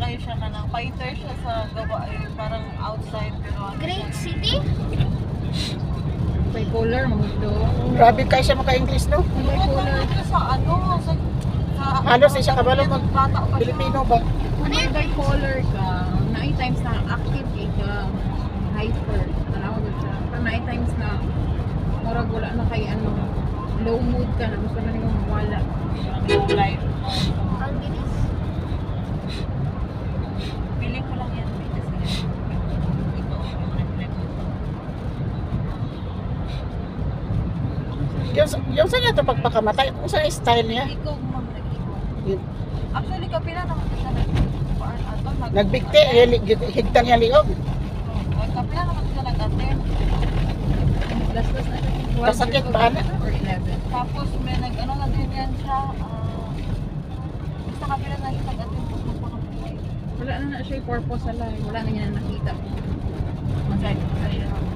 kayo siya ka ng fighter siya sa gawa eh, parang outside pero ano Great siya. City? Bipolar, mamudlo. Grabe kayo siya maka-English, no? Bipolar. Ito sa ano sa sa Halos siya kabalo mag bata pa siya. Filipino ba? Kung may bipolar ka, naay times na active kay ka, hyper, tanawa ba siya? Pero naay times na, murag wala na kay ano, low mood ka na, gusto na nyo mawala. Yung life. Ang bilis. Feeling ko lang yan kasi ito yung reflect. Yung, yung sa niya ito pagpakamatay, kung sa style niya. Ikaw ma'am nag-ikaw. Yun. Actually kapila naman siya nag kuan ato nag Nagbigti, hili- higtan niya liog. Kapila naman siya nag-attend. Last last na siya. Kasakit ba, 11. Tapos may nag ano na din yan siya. ah, basta kapila na siya nag-attend. Wala na na siya yung purpose sa life. Wala na niya na nakita. Masay. Ayun.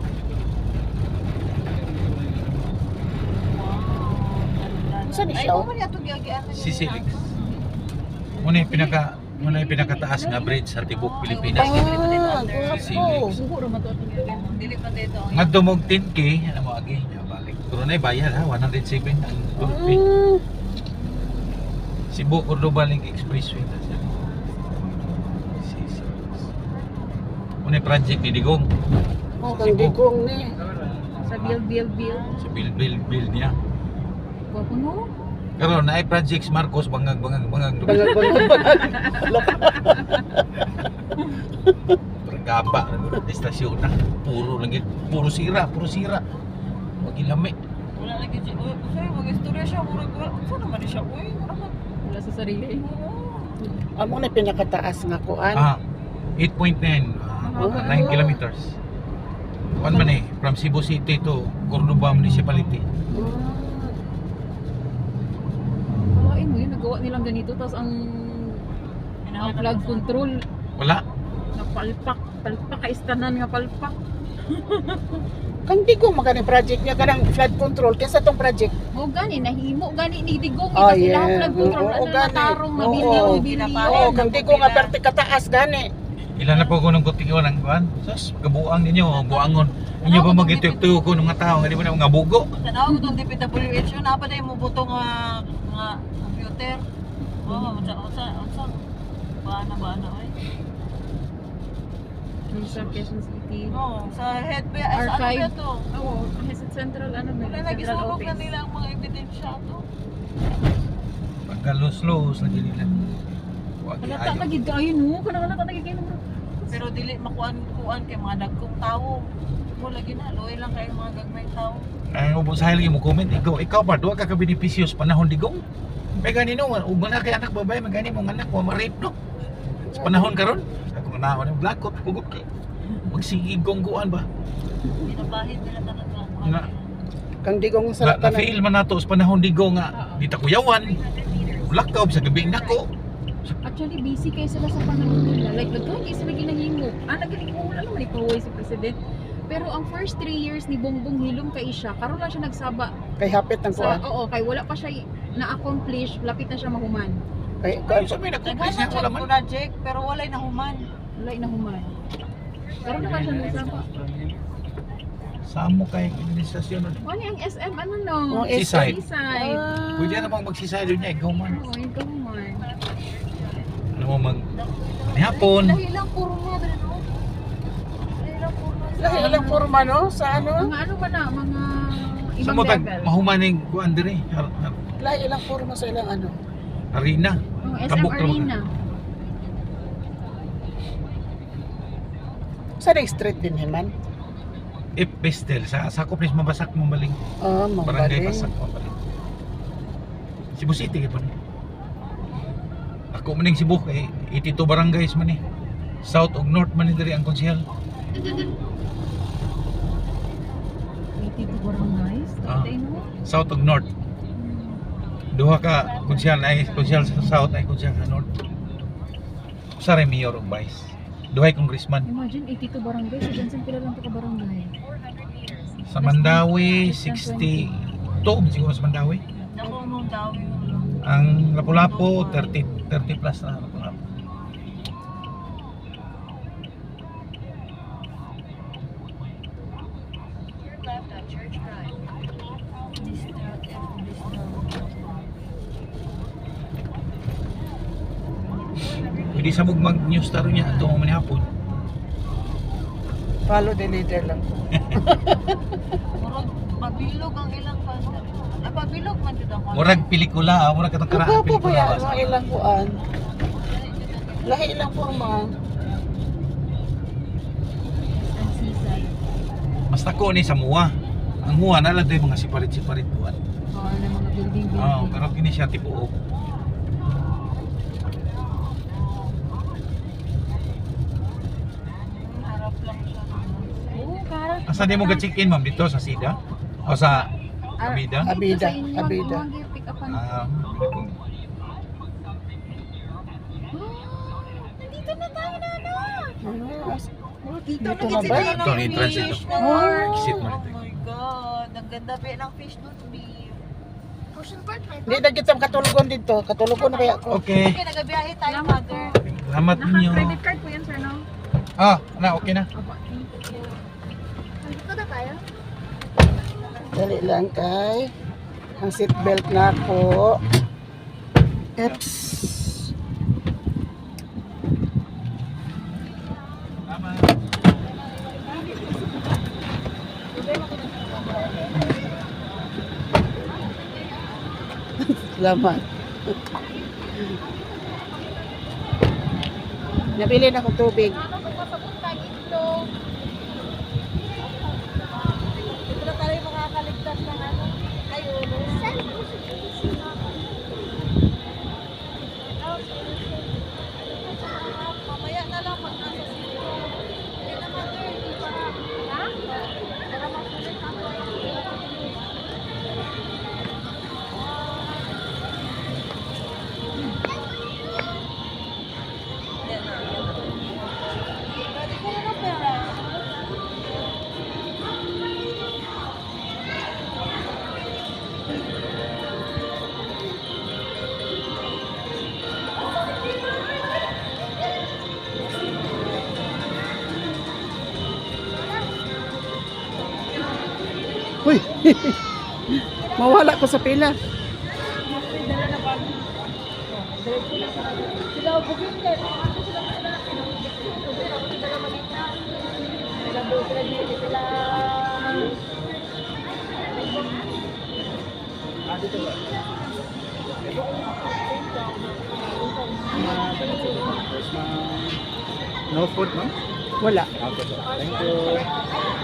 Saan Ay, siya? mo man yato giagian na Si Silix. Muna yung pinaka muna yung pinakataas nga bridge sa tibok Pilipinas. Ah, Si guwapo. Silix. Siguro matuot niya. Dili pa dito. ang- Nga dumog 10k, ano mo agi, ya, balik. Pero na bayad ha, 107 ang fee. Mm. Cebu Cordoba Link Expressway na siya. Si Silix. Muna yung project ni Digong. Oh, kang digong ni. Sa build, build, build. Sa build build build niya. Wapo no? Karon na ay projects Marcos bangag bangag bangag. Bangag bangag bangag. Bergaba di stasyon na. Puro lagi puro sira, puro sira. Wag ilami. Wala lagi siya. Uy, sorry, mag-istorya siya. Murag, wala. Saan naman siya? Uy, wala sa sarili. Amo na pinakataas nga kuan. Ah, 8.9 ah, 9 kilometers. Kuan man eh, from Cebu City to Cordoba Municipality. Kalain mo yun, nagawa nilang ganito. Tapos ang, ang flood control, Wala. napalpak. Palpak, kaistanan nga palpak. Kang digong magani project niya kanang flood control kaysa tong project. Mo gani, nahimo gani ni Digong. Oh, kasi yeah. lang flood control. Oo, Ano na mabilyon, Oo, bilyon. Oo, kang digong nga perti kataas gani. Ilan na po ko nung kutiyo ng kuan? Sus, kabuang ninyo, buangon. Inyo ba magituyo ko ng mga tao, hindi mo na mga bugo. Tanaw ko itong DPWH yun. Napa na yung mubuto nga, nga computer. Oo, oh, unsa, unsa, unsa. Baana, baana, ay. Sa Quezon City. Oo, sa head ba, sa ano R5. ba to? Oo, sa central, ano ba? Wala, Central nagisulog na nila ang mga ebidensya to. Pagkalos-los lagi nila. Wag Wala ta gid kayo no, kana wala ta kayo no. Pero dili makuan-kuan kay mga dagkong tao. Mo lagi na, loy lang kayo mga gagmay tao. Ay, ubos sa lagi mo comment, ikaw, ikaw ba, duwa ka ka-benepisyo sa panahon digong? May gani no, ug na kay anak babae, may gani mong anak, wa marip no. Sa panahon karon, ako na ako ng blackout, hugot kay. Magsigig kong kuan ba? Binabahid nila tanan nga. mga Nga. Kang digong Na, sa tanan. na-feel man nato sa panahon digong nga, di ta kuyawan. Blackout sa gabi nako. Actually busy kayo sila sa panahon nila. Like nagkaon kayo sila ginahimo. Ah naginahimo wala naman ipahuway si president. Pero ang first three years ni Bongbong Hilom kay siya, karon lang siya nagsaba. Kay hapit ng Sa, kuan. oo, kay wala pa siya na-accomplish, lapit na siya mahuman. Kay Ay, kuan. sa may Naghaman niya siya wala man. project pero walay nahuman. Wala na human. Karon naman siya nagsaba. Samo kay administrasyon. no? Ano yung SM? Ano no? Oh, Seaside. Seaside. Ah. Pwede na bang magsisayado niya, ikaw man. Oo, ikaw human. Ano mo mag... Hapon. Dahil lang puro mga dali no. Dahil lang puro mga Lahi lang forma no sa ano? Mga ano ba na? Mga Sa ibang mo tag level. mahumaning kuan dire. Har- har- Lahi lang forma sa ilang ano. Arena. Oh, SM Kabuk Arena. Sa ring street din himan. If Pestel sa sakop ni mabasak mo baling. Oh, Barangay mabali. Basak mo baling. Cebu City kay pun. Ako maning Cebu kay 82 barangays man eh. South ug North man ni diri ang konsehal. 82 barangays. Ah. No? South ug North. Duha ka konsehal ay konsehal sa South ay konsehal sa North. Sa mayor ug vice. Duhay congressman. Imagine 82 barangays. Sa Jansen pila lang to ka barangay. Sa Mandawi 60 to siguro sa Mandawi. Ang Lapu-Lapu 30 30 plus na Lapu-Lapu. Pwede sa mong mag-news taro niya ito mo manihapon. Follow the leader lang ko. Murag pabilog ang ilang banda. Ah, pabilog man jud ang Murag pelikula, ah, murag katong karaan Kagwapo ba pelikula. yan? Mga ilang kuan. Lahi lang po ang mga. Basta ko ni sa muwa. Ang muwa na lang do'y mga siparit-siparit buwan. Oo, mga building building. Oo, pero kini siya tibuok. harap lang siya. Oo, karang. Asa di mo ga-check-in ma'am dito sa Sida? O sa Ah, Abida? dito Abida, Abida. Ah, Nandito na tayo na ano. Ah, Dito, Dito na ba? na Ito, entrance ito. Oh. Exit mo Oh dito. my God. Ang ganda pa ng fish doon, B. Hindi na kita katulugon dito. Katulugon na kaya ko. Okay. Okay, nagabiyahe tayo, mother. Salamat ninyo. Naka-credit card po yan, sir, no? Ah, na okay na. Opo, thank you. Nandito na tayo? Dali lang kay. Ang seatbelt na ako. Eps. Salamat. Nabili na akong tubig. Dito na tayo makakaligtas ng ano. Mawala ko sa pila. No food, ma'am? Wala. Thank you.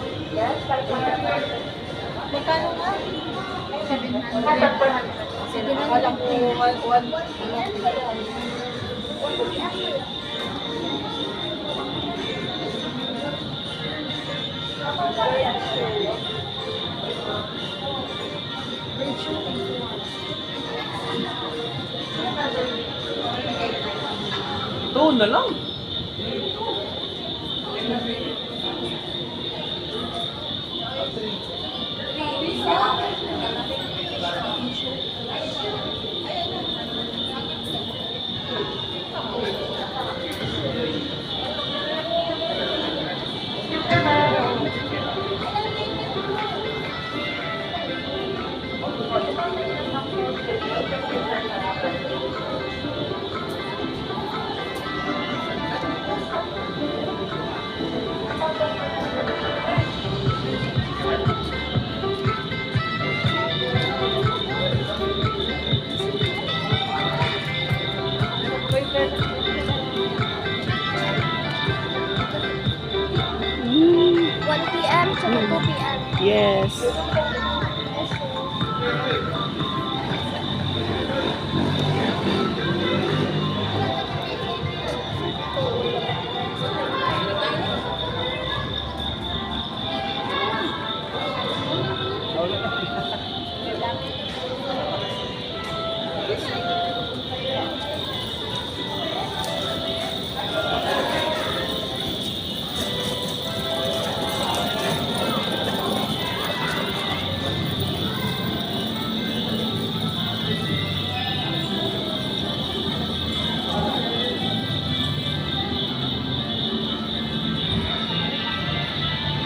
ko. Magkano nga? 700. Akala ko one, one, Doon na lang. Yes.